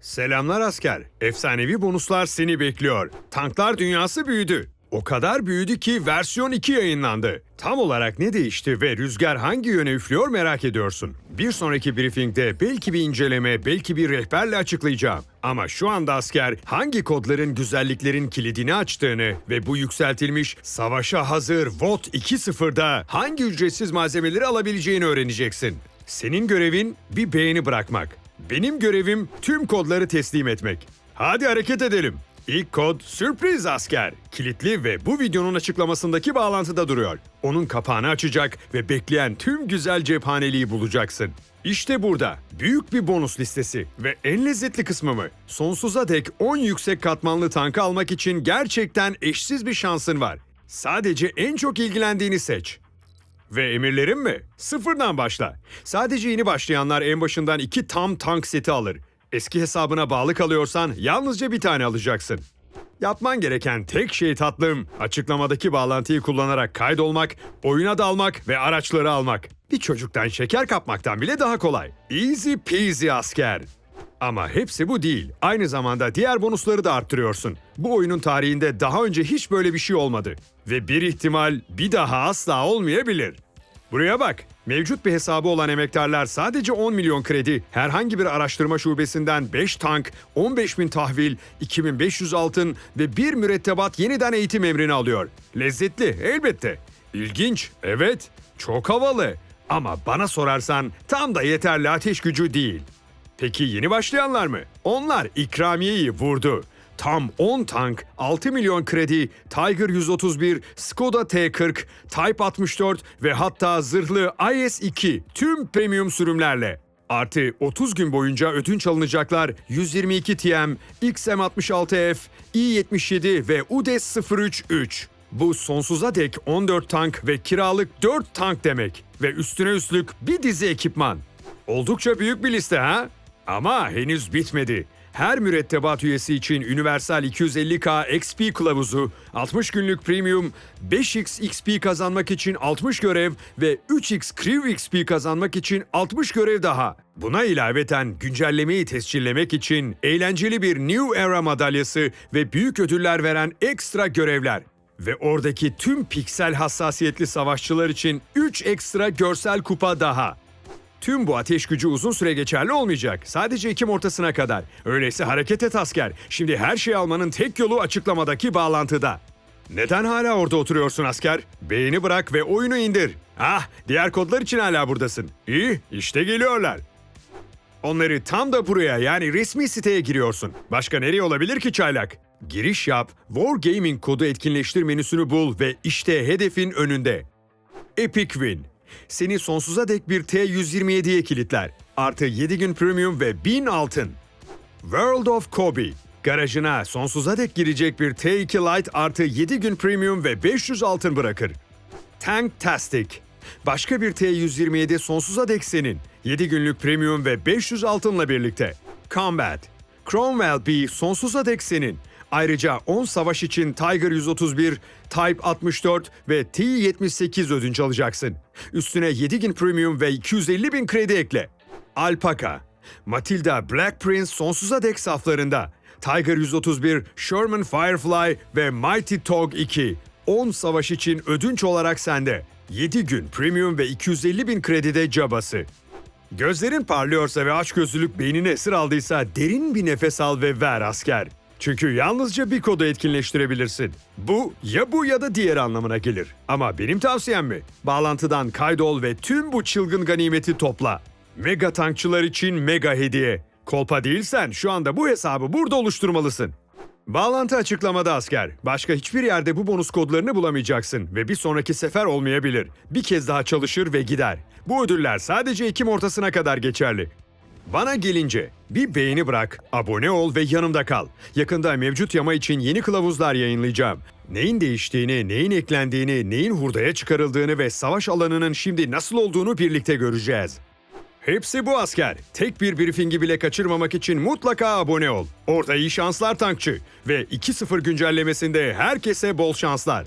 Selamlar asker. Efsanevi bonuslar seni bekliyor. Tanklar dünyası büyüdü. O kadar büyüdü ki versiyon 2 yayınlandı. Tam olarak ne değişti ve rüzgar hangi yöne üflüyor merak ediyorsun. Bir sonraki briefingde belki bir inceleme, belki bir rehberle açıklayacağım. Ama şu anda asker hangi kodların güzelliklerin kilidini açtığını ve bu yükseltilmiş savaşa hazır VOT 2.0'da hangi ücretsiz malzemeleri alabileceğini öğreneceksin. Senin görevin bir beğeni bırakmak. Benim görevim tüm kodları teslim etmek. Hadi hareket edelim. İlk kod sürpriz asker. Kilitli ve bu videonun açıklamasındaki bağlantıda duruyor. Onun kapağını açacak ve bekleyen tüm güzel cephaneliği bulacaksın. İşte burada büyük bir bonus listesi ve en lezzetli kısmı mı? Sonsuza dek 10 yüksek katmanlı tankı almak için gerçekten eşsiz bir şansın var. Sadece en çok ilgilendiğini seç. Ve emirlerim mi? Sıfırdan başla. Sadece yeni başlayanlar en başından iki tam tank seti alır. Eski hesabına bağlı kalıyorsan yalnızca bir tane alacaksın. Yapman gereken tek şey tatlım, açıklamadaki bağlantıyı kullanarak kaydolmak, oyuna dalmak ve araçları almak. Bir çocuktan şeker kapmaktan bile daha kolay. Easy peasy asker. Ama hepsi bu değil. Aynı zamanda diğer bonusları da arttırıyorsun. Bu oyunun tarihinde daha önce hiç böyle bir şey olmadı. Ve bir ihtimal bir daha asla olmayabilir. Buraya bak. Mevcut bir hesabı olan emektarlar sadece 10 milyon kredi, herhangi bir araştırma şubesinden 5 tank, 15 bin tahvil, 2500 altın ve bir mürettebat yeniden eğitim emrini alıyor. Lezzetli elbette. İlginç, evet. Çok havalı. Ama bana sorarsan tam da yeterli ateş gücü değil. Peki yeni başlayanlar mı? Onlar ikramiyeyi vurdu. Tam 10 tank, 6 milyon kredi, Tiger 131, Skoda T40, Type 64 ve hatta zırhlı IS-2 tüm premium sürümlerle. Artı 30 gün boyunca ödünç alınacaklar 122 TM, XM66F, I-77 ve UDES 03-3. Bu sonsuza dek 14 tank ve kiralık 4 tank demek. Ve üstüne üstlük bir dizi ekipman. Oldukça büyük bir liste ha? Ama henüz bitmedi. Her mürettebat üyesi için Universal 250K XP kılavuzu, 60 günlük premium, 5x XP kazanmak için 60 görev ve 3x Crew XP kazanmak için 60 görev daha. Buna ilaveten güncellemeyi tescillemek için eğlenceli bir New Era madalyası ve büyük ödüller veren ekstra görevler. Ve oradaki tüm piksel hassasiyetli savaşçılar için 3 ekstra görsel kupa daha. Tüm bu ateş gücü uzun süre geçerli olmayacak. Sadece Ekim ortasına kadar. Öyleyse hareket et asker. Şimdi her şeyi almanın tek yolu açıklamadaki bağlantıda. Neden hala orada oturuyorsun asker? Beğeni bırak ve oyunu indir. Ah, diğer kodlar için hala buradasın. İyi, işte geliyorlar. Onları tam da buraya yani resmi siteye giriyorsun. Başka nereye olabilir ki çaylak? Giriş yap, Wargaming kodu etkinleştir menüsünü bul ve işte hedefin önünde. Epic Win. Seni sonsuza dek bir T-127'ye kilitler. Artı 7 gün premium ve 1000 altın. World of Kobe. Garajına sonsuza dek girecek bir T2 Lite artı 7 gün premium ve 500 altın bırakır. Tanktastic. Başka bir T-127 sonsuza dek senin. 7 günlük premium ve 500 altınla birlikte. Combat. Cromwell B sonsuza dek senin. Ayrıca 10 savaş için Tiger 131, Type 64 ve T-78 ödünç alacaksın. Üstüne 7 gün premium ve 250 bin kredi ekle. Alpaka. Matilda Black Prince sonsuza dek saflarında. Tiger 131, Sherman Firefly ve Mighty Tog 2. 10 savaş için ödünç olarak sende. 7 gün premium ve 250 bin kredide cabası. Gözlerin parlıyorsa ve açgözlülük beynini esir aldıysa derin bir nefes al ve ver asker. Çünkü yalnızca bir kodu etkinleştirebilirsin. Bu ya bu ya da diğer anlamına gelir. Ama benim tavsiyem mi? Bağlantıdan kaydol ve tüm bu çılgın ganimeti topla. Mega tankçılar için mega hediye. Kolpa değilsen şu anda bu hesabı burada oluşturmalısın. Bağlantı açıklamada asker. Başka hiçbir yerde bu bonus kodlarını bulamayacaksın ve bir sonraki sefer olmayabilir. Bir kez daha çalışır ve gider. Bu ödüller sadece Ekim ortasına kadar geçerli. Bana gelince bir beğeni bırak, abone ol ve yanımda kal. Yakında mevcut yama için yeni kılavuzlar yayınlayacağım. Neyin değiştiğini, neyin eklendiğini, neyin hurdaya çıkarıldığını ve savaş alanının şimdi nasıl olduğunu birlikte göreceğiz. Hepsi bu asker. Tek bir briefingi bile kaçırmamak için mutlaka abone ol. Orada iyi şanslar tankçı. Ve 2.0 güncellemesinde herkese bol şanslar.